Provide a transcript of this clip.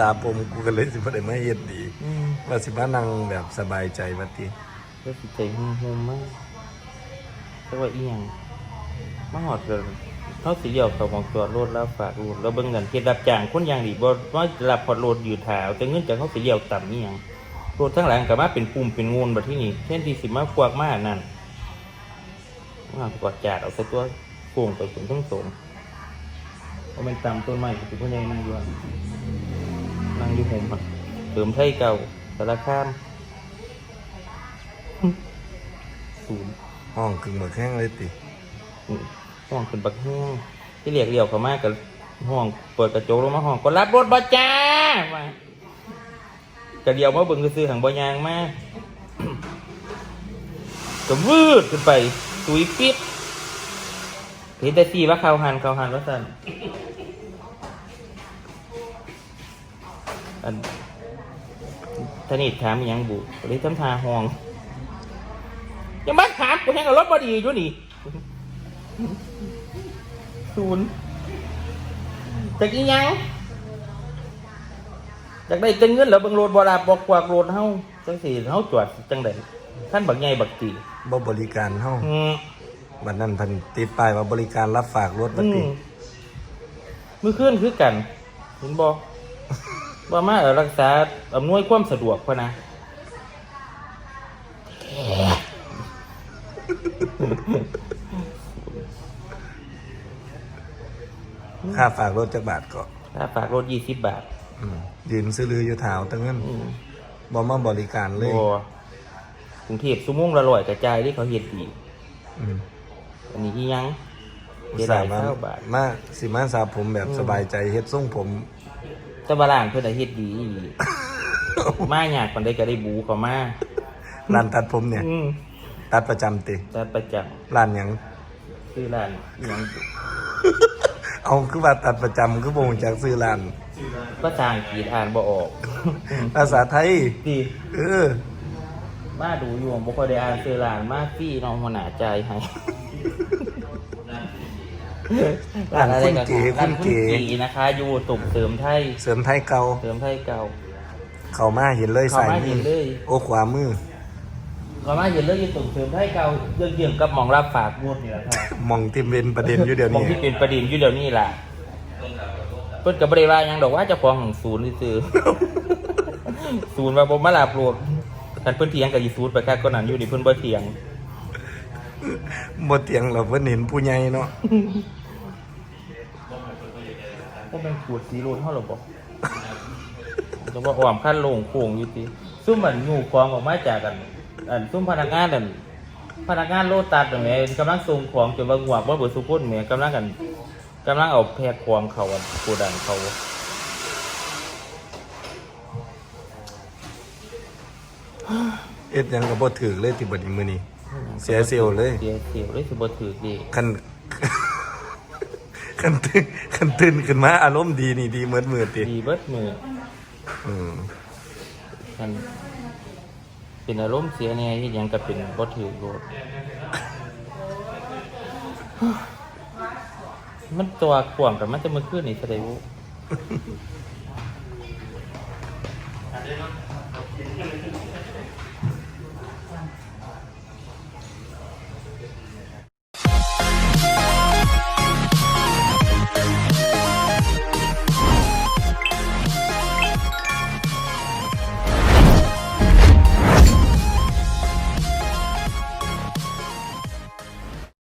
สาผมกูก็เลยสิบ่ได้มาเฮ็ดดีอืมว่าสิมานั่งแบบสบายใจว่าติก็สิใจหุ่มๆมากแต่ว่าอีหยังมาหอดเลยเขาสิเดียวเขาบอกจอดรถแล้วฝากรถแล้วเบิ่งกันเฮ็ดรับจ้างคนอย่างดีบ่ว่ารับพอดรถอยู่ถาวแต่เงินจากเขาสิเดียวต่ำอีหยังรถทั้งหลังก็มาเป็นปุ่มเป็นงูนบัดที่นี่เช่นที่สิมากวากมานั่นว่ากวาดจาดเอาใส่ตัวโป่งไปถึงทั้งสนเพราะมันต่ำต้นไม้สิพ่อใหญ่นั่งอยู่หั่นนั่งอยู่ห่มหั่น เติมไทยเก่าสารคามศูนย์ห้องครึ่งหมึกแห้งเลยติอืมห้องเป็นบักแห้งที่เรียกเรียวเขามากกับห้องเปิดกระจกลงมาห้องก็รับรถบ่จ้าว่ากระเดียวมาเบิ่งซื้อๆหังบ่ยางมาก็วืดขึ้นไปตุยปิดเห็นแต่สีว่าเขาหันเขาหันว่าสั่นอัน ทนิดถามอิหยังบุเลยทำทาห้องยังมาถามกูแห้งกับรถบอดีอยู่นี่ศูนย์จากอีหยังจากได้จังเงินแล้วเบังโรดบลาบอกกวากโรดเฮาจังสี่เฮาจวดจังไดท่านบักใหญ่บักตีบ่บริการเฮาอืมบัดนั้นเพันติดป้ายว่าบริการรับฝากรถว่าอืติมมือขึ้นคือกันเห็นบอก ว่ามาเออรักษาอำนวยความสะดวกพะนะค่าฝากรถจักบาทก็ถ้าฝากรถยี่สิบบาทอืมยืนซื้อลืออยู่ถาวตั้งนั้นอืมบ่มาบริการเลย โอ้กรุงเทพสุโมงละร้อยกระจายที่เขาเฮ็ดดีอืมอันนี้ที่ยังอุเสีตยส่าดายห์มาเท่าบาท มาสิมาสาผมแบบอืมสบายใจเฮ็ดทรงผม แต่บาลานเพื่อนน่ะเฮ็ดดีอีหลีมาหยากมันได้ก็ได้บูเขามาร้านตัดผมเนี่ย อืมตัดประจำติแต่ประจร้านหยังำซื้อร้านอิหยังเอาคือว่าตัดประจำคือบ่ฮู้จักซื้อร้าน ภาษาอังกฤษอ่านบ่ออกภาษาไทย ดีเออ มาดูอยู่บ่ค่อยได้อ่านซื้อร้านมาฟรีน้องหัวหน้าใจายให้ ร้านคุณเก๋ร้าคุนณคุณเก๋เก๋นะคะ อยู่ตุ่มเสริมไทย เสริมไทยเก่าเสริมไทยเก่า เข้ามาเห็นเลยเข้าสายมามืเห็อนเลย โอ้ขวามือก็มาเห็นเรื่องยี่ตุ่มเสริมไทยเก่าเรื่องเกี่ยวกับหมองรับฝากงวดนี่แหละครับมองที่เป็นประเด็นอยู่เดี๋ยวมองนี้ที่เป็นประเด็นอยู่เดี๋ยวนี้ล่ะเพิ่นกับบริวาหยังดอกว่าเจะฟ้าของศูนย์นี่ซื้อ ศูนย์ว่าบ่มาลาบรวมกันเพิ่นเถียงกับอีศูนย์ไปคักก็นั่นอยู่นี่เพิ่นบ่เถียง บ่เตียงเราเพิ่นเห็นผู้ใหญ่เนาะ ก็เป็นขวดสีโรนเฮาหรอบ่จะว่าอ้อมขั้นลงโค้งอยู่ติซุ่มมันงูกองออกมาจากกัน อันซุ่มพนักงานนั่นพนักงานโลตัสนั่นแหละกำลังส่งของจนว่างวกบ่เบิดสุคนแหมกำลังกันกำลังเอาแพกของเขาอันโกดังเขาเอ็ดหยังก็บ่ถือเลยที่บัดนี้มื้อนี้เสียเซลล์เลยเสียเซลล์เลยสิบ่ถือดี คัน คันตื่นคันตื่นขึ้นมา อารมณ์ดีนี่ดีเหมือนมือติดีเบิดมืออืมมันเป็นอารมณ์เสียแน่ที่ยังก็เป็นบ่ถือโลดมันตัวขวางกันมันจะมาขึ้นนี่แสดงว่า